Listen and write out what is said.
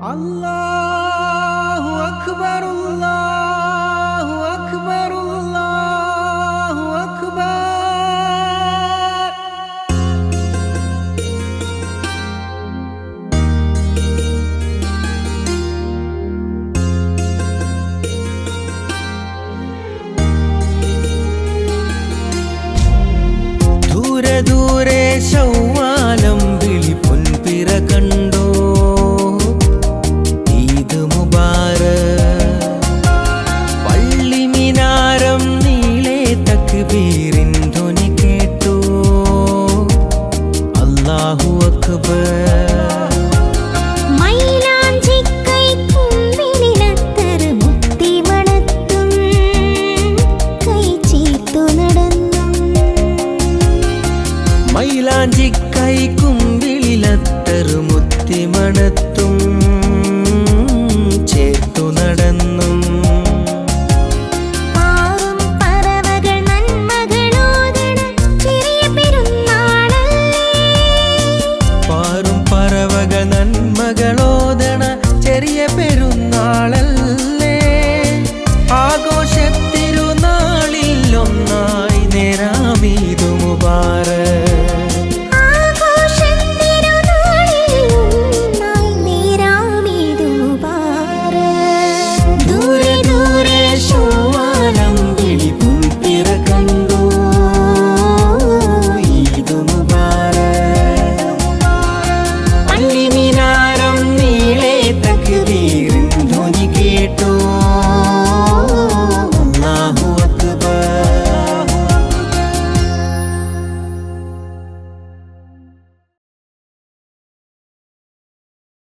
അല്ലാഹു അക്ബർ അല്ലാഹു അക്ബർ അല്ലാഹു അക്ബർ. ദൂരെ ദൂരെ ശൗവാലം മൈലാഞ്ചി കൈക്കുമ്പിളിലത്തറു മുത്തിമണത്തും ചേർത്തു നടന്നും. പാറും പറവക നന്മകളോദണ ചെറിയ പെരുന്നാളല്ലേ? ആഘോഷ